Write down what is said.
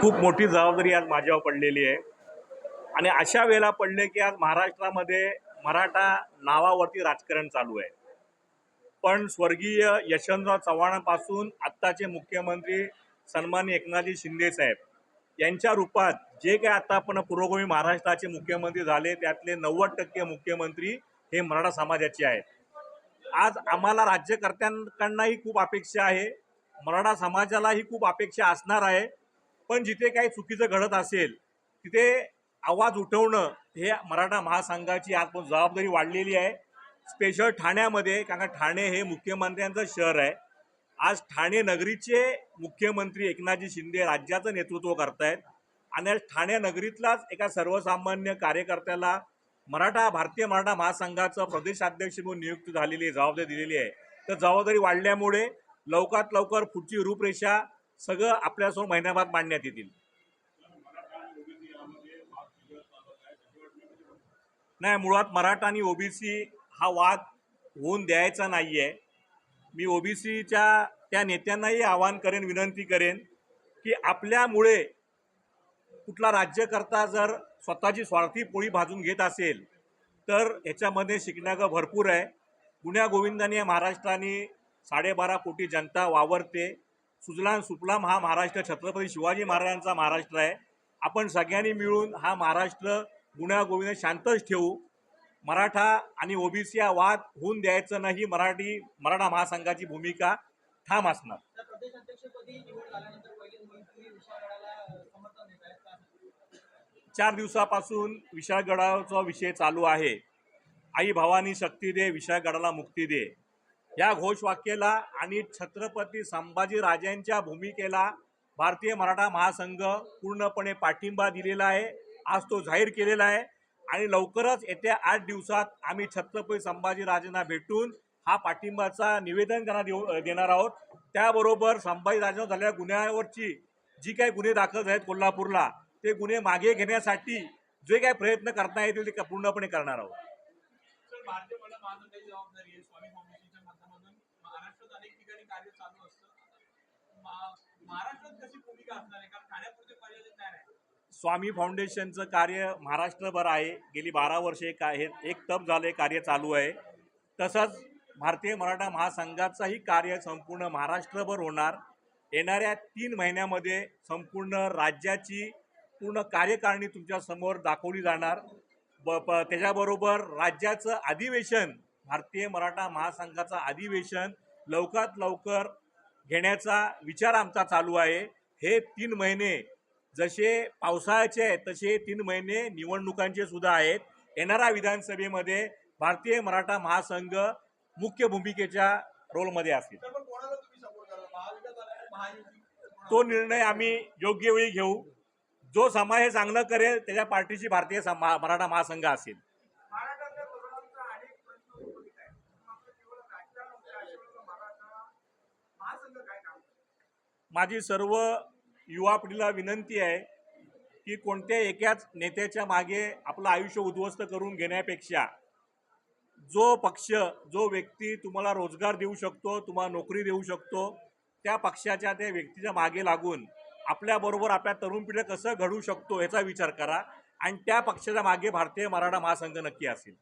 खूप मोठी जबाबदारी आज माझ्यावर पडलेली आहे. आणि अशा वेळेला पडले की आज महाराष्ट्रामध्ये मराठा नावावरती राजकारण चालू आहे. पण स्वर्गीय यशवंतराव चव्हाणांपासून आत्ताचे मुख्यमंत्री सन्माननीय एकनाथजी शिंदे साहेब यांच्या रूपात जे काय आता आपण पुरोगामी महाराष्ट्राचे मुख्यमंत्री झाले त्यातले नव्वद टक्के मुख्यमंत्री हे मराठा समाजाचे आहेत. आज आम्हाला राज्यकर्त्यांकडनंही खूप अपेक्षा आहे. मराठा समाजालाही खूप अपेक्षा असणार आहे. पण जिथे काही चुकीचं घडत असेल तिथे आवाज उठवणं हे मराठा महासंघाची आज पण जबाबदारी वाढलेली आहे. स्पेशल ठाण्यामध्ये कारण ठाणे हे मुख्यमंत्र्यांचं शहर आहे. आज ठाणे नगरीचे मुख्यमंत्री एकनाथजी शिंदे राज्याचं नेतृत्व करतायत. आणि आज ठाणे नगरीतलाच एका सर्वसामान्य कार्यकर्त्याला मराठा भारतीय मराठा महासंघाचं प्रदेशाध्यक्ष म्हणून नियुक्त झालेली जबाबदारी दिलेली आहे. तर जबाबदारी वाढल्यामुळे लवकरात लवकर पुढची रूपरेषा सगळं आपल्यासमोर महिन्याभरात मांडण्यात येतील. नाही मुळात मराठा आणि ओबीसी हा वाद होऊन द्यायचा नाही आहे मी ओबीसीच्या त्या नेत्यांनाही आवाहन करेन विनंती करेन की आपल्यामुळे कुठला राज्यकर्ता जर स्वतःची स्वार्थी पोळी भाजून घेत असेल तर याच्यामध्ये शिकण्याचं भरपूर आहे. गुन्ह्या गोविंदाने महाराष्ट्राने साडेबारा कोटी जनता वावरते. सुजलाम सुफलाम हा महाराष्ट्र छत्रपती शिवाजी महाराजांचा महाराष्ट्र आहे. आपण सगळ्यांनी मिळून हा महाराष्ट्र गुन्ह्या गोविंद शांतच ठेवू. मराठा आणि ओबीसी हा वाद होऊन द्यायचं नाही मराठी मराठा महासंघाची भूमिका ठाम असणार. चार दिवसापासून विशाळगडाचा विषय चालू आहे. आई भवानी शक्ती दे विशाळगडाला मुक्ती दे. या घोषवाक्याला आणि छत्रपती संभाजी राजांच्या भूमिकेला भारतीय मराठा महासंघ पूर्णपणे पाठिंबा दिलेला आहे. आज तो जाहीर केलेला आहे. आणि लवकरच येत्या आठ दिवसात आम्ही छत्रपती संभाजी राजांना भेटून हा पाठिंबाचा निवेदन त्यांना देऊ देणार आहोत. त्याबरोबर संभाजीराजांवर झालेल्या गुन्ह्यावरची जी काही गुन्हे दाखल झालेत कोल्हापूरला ते गुन्हे मागे घेण्यासाठी जे काही प्रयत्न करता येतील ते पूर्णपणे करणार आहोत सर भारतीय मला महामंडळाची जबाबदारी आहे स्वामी फाउंडेशनच्या माध्यमातून महाराष्ट्रात अनेक ठिकाणी कार्य चालू असतं मा- महाराष्ट्रात कशी भूमिका असणार आहे कारण ठाण्यापुरते मर्यादित नाही आहे स्वामी फाउंडेशनचं कार्य महाराष्ट्रभर आहे. गेली बारा वर्षे का हे एक तप झालं कार्य चालू आहे. तसंच भारतीय मराठा महासंघाचंही कार्य संपूर्ण महाराष्ट्रभर होणार. येणाऱ्या तीन महिन्यामध्ये संपूर्ण राज्याची पूर्ण कार्यकारिणी तुमच्यासमोर दाखवली जाणार. ब प त्याच्याबरोबर राज्याचं अधिवेशन भारतीय मराठा महासंघाचं अधिवेशन लवकरात लवकर घेण्याचा विचार आमचा चालू आहे. हे तीन महिने जसे पावसाळ्याचे आहेत तसे तीन महिने निवडणुकांचे सुद्धा आहेत. येणाऱ्या विधानसभेमध्ये भारतीय मराठा महासंघ मुख्य भूमिकेच्या रोलमध्ये असेल. तो निर्णय आम्ही योग्य वेळी घेऊ. जो समाज हे चांगलं करेल त्याच्या पार्टीची भारतीय मराठा महासंघ असेल. माझी सर्व युवा पिढीला विनंती आहे की कोणत्या एकाच नेत्याच्या मागे आपलं आयुष्य उद्ध्वस्त करून घेण्यापेक्षा जो पक्ष जो व्यक्ती तुम्हाला रोजगार देऊ शकतो तुम्हाला नोकरी देऊ शकतो त्या पक्षाच्या त्या व्यक्तीच्या मागे लागून आपल्याबरोबर आपल्या तरुण पिढ्या कसं घडू शकतो याचा विचार करा. आणि त्या पक्षाच्या मागे भारतीय मराठा महासंघ नक्की असेल.